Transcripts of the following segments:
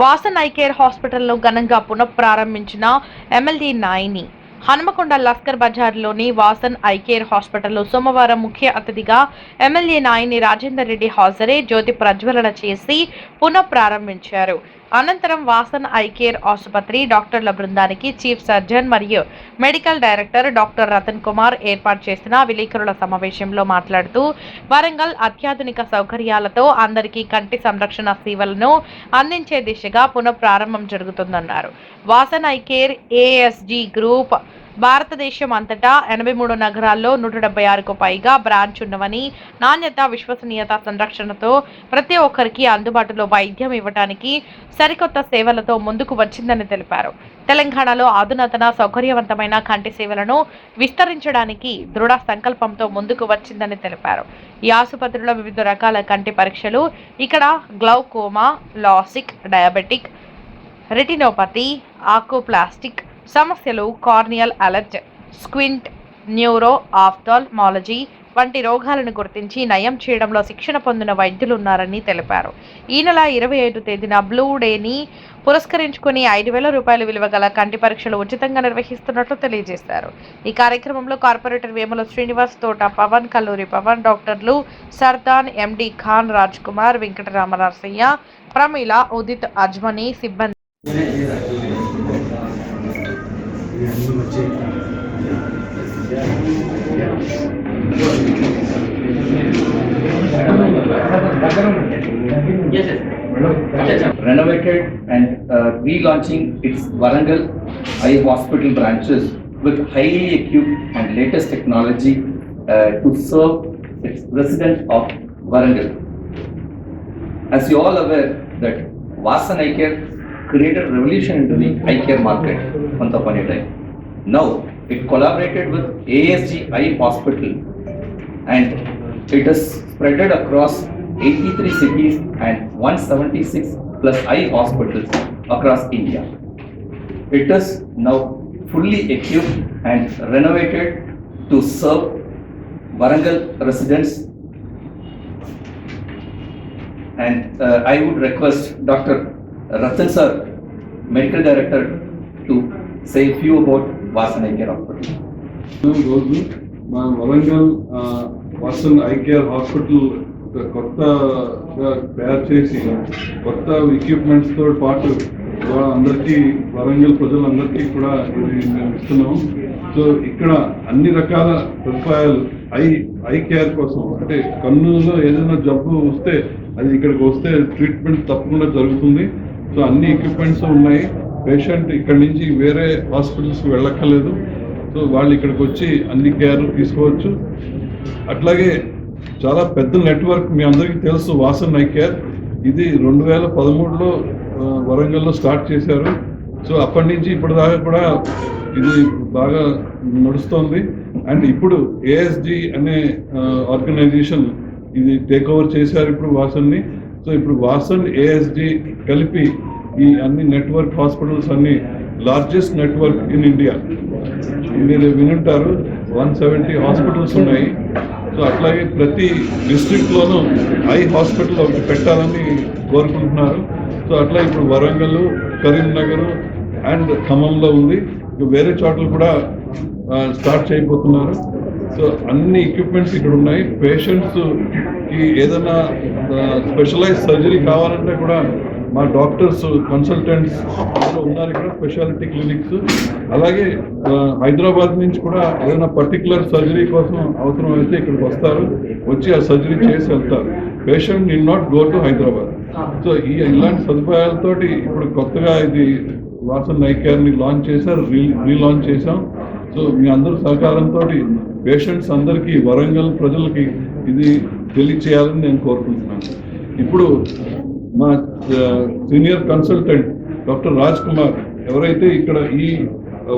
Vasan eye care హాస్పిటల్లో ఘనంగా పునఃప్రారంభించిన ఎమ్మెల్యే నాయిని. హనుమకొండ లస్కర్ బజార్లోని వాసన్ ఐ కేర్ హాస్పిటల్లో సోమవారం ముఖ్య అతిథిగా ఎమ్మెల్యే నాయిని రాజేందర్ రెడ్డి హాజరై జ్యోతి ప్రజ్వలన చేసి పునఃప్రారంభించారు. అనంతరం వాసన్ ఐ కేర్ ఆసుపత్రి డాక్టర్ల బృందానికి చీఫ్ సర్జన్ మరియు medical director doctor Ratan Kumar ఏర్పాటు చేసిన విలేకరుల సమావేశంలో మాట్లాడుతూ వరంగల్ అత్యాధునిక సౌకర్యాలతో అందరికీ కంటి సంరక్షణ సేవలను అందించే దిశగా పునఃప్రారంభం జరుగుతుందన్నారు. Vasan eye care ASG group భారతదేశం అంతటా ఎనభై మూడు నగరాల్లో నూట డెబ్బై ఆరుకు పైగా బ్రాంచ్ ఉన్నవని నాణ్యత విశ్వసనీయత సంరక్షణతో ప్రతి ఒక్కరికి అందుబాటులో వైద్యం ఇవ్వడానికి సరికొత్త సేవలతో ముందుకు వచ్చిందని తెలిపారు. తెలంగాణలో అధునాతన సౌకర్యవంతమైన కంటి సేవలను విస్తరించడానికి దృఢ సంకల్పంతో ముందుకు వచ్చిందని తెలిపారు. ఈ ఆసుపత్రిలో వివిధ రకాల కంటి పరీక్షలు ఇక్కడ glaucoma LASIK diabetic retinopathy oculoplastic సమస్యలు corneal alert squint neuro ophthalmology వంటి రోగాలను గుర్తించి నయం చేయడంలో శిక్షణ పొందిన వైద్యులు ఉన్నారని తెలిపారు. ఈ నెల ఇరవై ఐదు తేదీన బ్లూ డేని పురస్కరించుకుని ఐదు వేల రూపాయల విలువ గల కంటి పరీక్షలు ఉచితంగా నిర్వహిస్తున్నట్లు తెలియజేశారు. ఈ కార్యక్రమంలో కార్పొరేటర్ వేముల శ్రీనివాస్ తోట పవన్ కల్లూరి పవన్ డాక్టర్లు సర్దాన్ ఎండి ఖాన్ రాజ్ కుమార్ వెంకటరామనరసయ్య ప్రమీల ఉదిత్ అజ్మని సిబ్బంది Renovated and uh, relaunching its Varangal Eye Hospital branches with highly equipped and latest technology uh, to serve its residents of Varangal. As you all aware that Vasan Eye Care created a revolution into the eye care market once upon a time. Now it collaborated with ASG Eye Hospital and it is spreaded across 83 cities and 176 plus eye hospitals across India. It is now fully equipped and renovated to serve Varangal residents. And uh, I would request Dr. Ratan sir, Medical Director, to say a few about Vasan Eye Care Hospital. రోజు మా Warangal Vasan eye care hospital కొత్త కొత్తగా తయారు చేసి కొత్త ఎక్విప్మెంట్స్తో పాటు అందరికీ వరంగల్ ప్రజలందరికీ కూడా మేము ఇస్తున్నాం సో ఇక్కడ అన్ని రకాల సదుపాయాలు ఐ ఐ కేర్ కోసం అంటే కన్నులో ఏదైనా జబ్బు వస్తే అది ఇక్కడికి వస్తే ట్రీట్మెంట్ తప్పకుండా జరుగుతుంది సో అన్ని ఎక్విప్మెంట్స్ ఉన్నాయి. పేషెంట్ ఇక్కడ నుంచి వేరే హాస్పిటల్స్కి వెళ్ళక్కర్లేదు. సో వాళ్ళు ఇక్కడికి వచ్చి అన్ని కేర్ తీసుకోవచ్చు. అట్లాగే చాలా పెద్ద నెట్వర్క్ మీ అందరికీ తెలుసు వాసన్ ఐ కేర్. ఇది రెండు వేల పదమూడులో వరంగల్లో స్టార్ట్ చేశారు. సో అప్పటి నుంచి ఇప్పటిదాకా కూడా ఇది బాగా నడుస్తోంది. అండ్ ఇప్పుడు ఏఎస్డి అనే ఆర్గనైజేషన్ ఇది టేక్ ఓవర్ చేశారు ఇప్పుడు వాసన్ని. సో ఇప్పుడు వాసన్ ఏఎస్డి కలిపి ఈ అన్ని నెట్వర్క్ హాస్పిటల్స్ అన్ని లార్జెస్ట్ నెట్వర్క్ ఇన్ ఇండియా మీరు వినుంటారు వన్ సెవెంటీ హాస్పిటల్స్ ఉన్నాయి. సో అట్లాగే ప్రతి డిస్ట్రిక్ట్లోనూ ఐ హాస్పిటల్ ఒకటి పెట్టాలని కోరుకుంటున్నారు. సో అట్లా ఇప్పుడు వరంగల్ కరీంనగర్ అండ్ ఖమ్మంలో ఉంది. వేరే చోట్ల కూడా స్టార్ట్ చేయబోతున్నారు. సో అన్ని ఎక్విప్మెంట్స్ ఇక్కడ ఉన్నాయి. పేషెంట్స్కి ఏదైనా స్పెషలైజ్ సర్జరీ కావాలంటే కూడా మా డాక్టర్స్ కన్సల్టెంట్స్ ఉన్నారు ఇక్కడ స్పెషాలిటీ క్లినిక్స్ అలాగే హైదరాబాద్ నుంచి కూడా ఏదైనా పర్టికులర్ సర్జరీ కోసం అవసరం అయితే ఇక్కడికి వస్తారు. వచ్చి ఆ సర్జరీ చేసి వెళ్తారు. Patient will not go to Hyderabad. So ఈ ఇలాంటి సదుపాయాలతోటి ఇప్పుడు కొత్తగా ఇది వాసన్ ఐ కేర్ని లాంచ్ చేశారు రీ రీలాంచ్ చేశాం. సో మీ అందరి సహకారంతో పేషెంట్స్ అందరికీ వరంగల్ ప్రజలకి ఇది తెలియచేయాలని నేను కోరుకుంటున్నాను. ఇప్పుడు మా senior consultant doctor Raj Kumar ఎవరైతే ఇక్కడ ఈ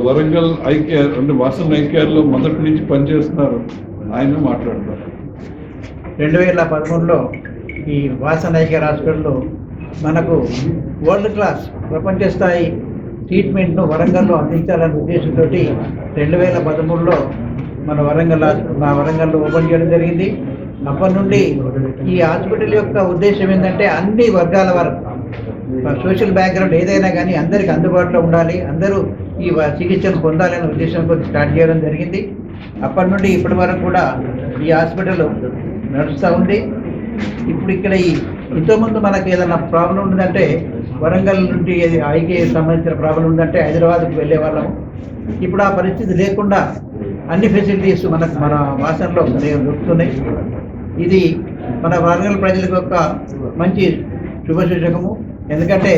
వరంగల్ ఐ కేర్ అంటే వాసన్ ఐ మొదటి నుంచి పనిచేస్తున్నారో ఆయన మాట్లాడతారు. రెండు వేల పదమూడులో ఈ వాసన్ ఐకేర్ హాస్పిటల్లో మనకు వరల్డ్ క్లాస్ ప్రపంచ స్థాయి ట్రీట్మెంట్ను వరంగల్లో అందించాలనే ఉద్దేశంతో రెండు వేల పదమూడులో మన వరంగల్ హాస్- మా వరంగల్లో ఓపెన్ చేయడం జరిగింది. అప్పటి నుండి ఈ హాస్పిటల్ యొక్క ఉద్దేశం ఏంటంటే అన్ని వర్గాల వారు సోషల్ బ్యాక్గ్రౌండ్ ఏదైనా కానీ అందరికి అందుబాటులో ఉండాలి. అందరూ ఈ వ- చికిత్సను పొందాలనే ఉద్దేశంతో స్టార్ట్ చేయడం జరిగింది. అప్పటి నుండి ఇప్పటి వరకు కూడా ఈ హాస్పిటల్ నడుస్తూ ఉంది. ఇప్పుడు ఇక్కడ ఈ ఇంతకుముందు మనకు ఏదైనా ప్రాబ్లం ఉందంటే వరంగల్ నుండి ఐకే సంబంధించిన ప్రాబ్లం ఉందంటే హైదరాబాద్కి వెళ్ళే వాళ్ళం ఇప్పుడు ఆ పరిస్థితి లేకుండా అన్ని ఫెసిలిటీస్ మనకు మన వాసనలో దొరుకుతున్నాయి. ఇది మన వరంగల్ ప్రజలకు ఒక మంచి శుభసూచకము ఎందుకంటే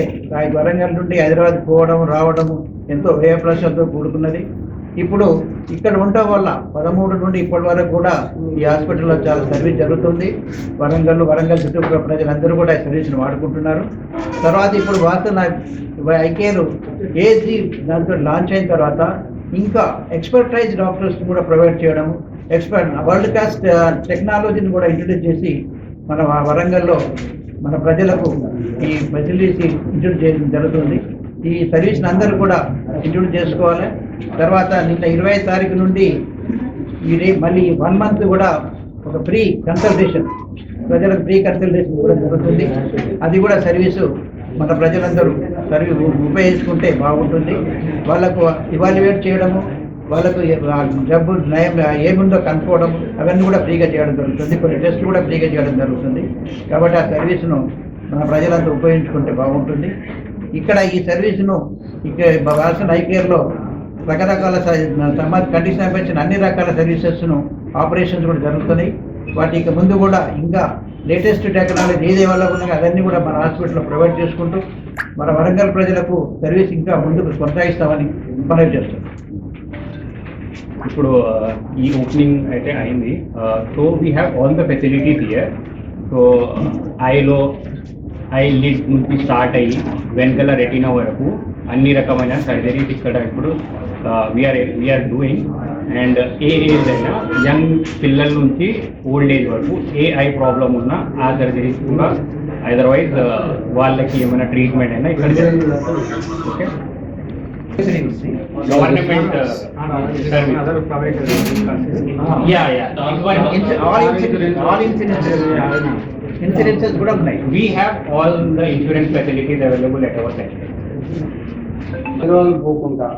వరంగల్ నుండి హైదరాబాద్ పోవడం రావడం ఎంతో వ్యయప్రసాలతో కూడుకున్నది. ఇప్పుడు ఇక్కడ ఉండటం వల్ల పదమూడు నుండి ఇప్పటి వరకు కూడా ఈ హాస్పిటల్లో చాలా సర్వీస్ జరుగుతుంది. వరంగల్ వరంగల్ చుట్టుపక్కల ప్రజలందరూ కూడా ఈ సర్వీస్ని వాడుకుంటున్నారు. తర్వాత ఇప్పుడు వాసన ఐకేలు ఏజీ దాంతో లాంచ్ అయిన తర్వాత ఇంకా ఎక్స్పర్టైజ్ డాక్టర్స్ కూడా ప్రొవైడ్ చేయడం ఎక్స్పర్ట్ వరల్డ్ క్లాస్ టెక్నాలజీని కూడా ఇంట్రడ్యూస్ చేసి మన వరంగల్లో మన ప్రజలకు ఈ ఫెసిలిటీస్ ఇంట్రడ్యూస్ చేయడం జరుగుతుంది. ఈ సర్వీస్ని అందరూ కూడా ఇంట్రడ్యూస్ చేసుకోవాలి. తర్వాత నిన్న ఇరవై తారీఖు నుండి ఈ మళ్ళీ వన్ మంత్ కూడా ఒక ఫ్రీ కన్సల్టేషన్ ప్రజలకు ఫ్రీ కన్సల్టేషన్ కూడా జరుగుతుంది. అది కూడా సర్వీసు మన ప్రజలందరూ సర్వీస్ ఉపయోగించుకుంటే బాగుంటుంది. వాళ్ళకు ఇవాల్యుయేట్ చేయడము వాళ్ళకు ఏ- జబ్బు నయం ఏముందో కనుక్కోవడం అవన్నీ కూడా ఫ్రీగా చేయడం జరుగుతుంది. కొన్ని టెస్టులు కూడా ఫ్రీగా చేయడం జరుగుతుంది. కాబట్టి ఆ సర్వీస్ను మన ప్రజలందరూ ఉపయోగించుకుంటే బాగుంటుంది. ఇక్కడ ఈ సర్వీస్ను ఇక్కడ రాష్ట్ర ఐకేర్లో రకరకాల సమాజ్ కండిషన్ సంబంధించిన అన్ని రకాల సర్వీసెస్ను ఆపరేషన్స్ కూడా జరుగుతున్నాయి. వాటికి ముందు కూడా ఇంకా లేటెస్ట్ టెక్నాలజీ ఏదే వల్ల ఉన్నాయో అవన్నీ కూడా మన హాస్పిటల్లో ప్రొవైడ్ చేసుకుంటూ మన వరంగల్ ప్రజలకు సర్వీస్ ఇంకా ముందుకు కొనసాగిస్తామని మనవి చేస్తున్నాం ఇప్పుడు ఈ ఓపెనింగ్ అయితే అయింది. So we have all the facilities here so ఐలో eye lid నుంచి స్టార్ట్ అయ్యి వెనకల రెటీనా వరకు అన్ని రకమైన సర్జరీస్ ఇక్కడ ఇప్పుడు we're we're doing and a age అయినా యంగ్ పిల్లల నుంచి ఓల్డ్ ఏజ్ వరకు ఏ ఐ ప్రాబ్లం ఉన్నా ఆ సర్జరీస్ కూడా అదర్వైజ్ వాళ్ళకి ఏమైనా ట్రీట్మెంట్ అయినా ఇక్కడ okay government ya ya all insurance all insurance insurances కూడా ఉన్నాయి. We have all the insurance facilities available at our center. Hyderabad పోకుండా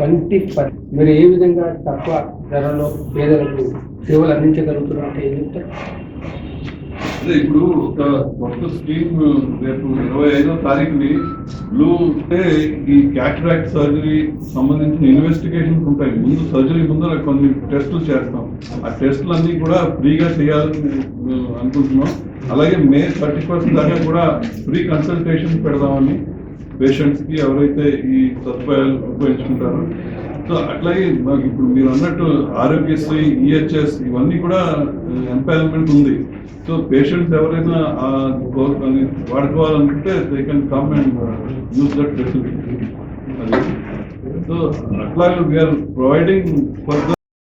కంటి పని. మీరు ఏ విధంగా తక్కువ ధరలో పేదలకు సేవలు అందించగలుగుతున్నారు అంటే ఏం చెప్తారు? అదే ఇప్పుడు ఒక కొత్త స్కీమ్ రేపు ఇరవై ఐదో తారీఖుని బ్లూ అంటే ఈ క్యాటరాక్ట్ సర్జరీ సంబంధించిన ఇన్వెస్టిగేషన్స్ ఉంటాయి. ముందు సర్జరీ ముందర కొన్ని టెస్టులు చేస్తాం. ఆ టెస్టులు అన్ని కూడా ఫ్రీగా చేయాలని అనుకుంటున్నాం. అలాగే మే థర్టీ ఫస్ట్ దాకా కూడా ఫ్రీ కన్సల్టేషన్ పెడదామని పేషెంట్స్కి ఎవరైతే ఈ సదుపాయాలు ఉపయోగించుకుంటారో. సో అట్లాగే మాకు ఇప్పుడు మీరు అన్నట్టు ఆరోగ్యశ్రీ ఈహెచ్ఎస్ ఇవన్నీ కూడా ఎంపైర్మెంట్ ఉంది. సో పేషెంట్స్ ఎవరైనా వాడుకోవాలనుకుంటే they can come and use that facility so అట్లాగే వీఆర్ ప్రొవైడింగ్ ఫర్ ద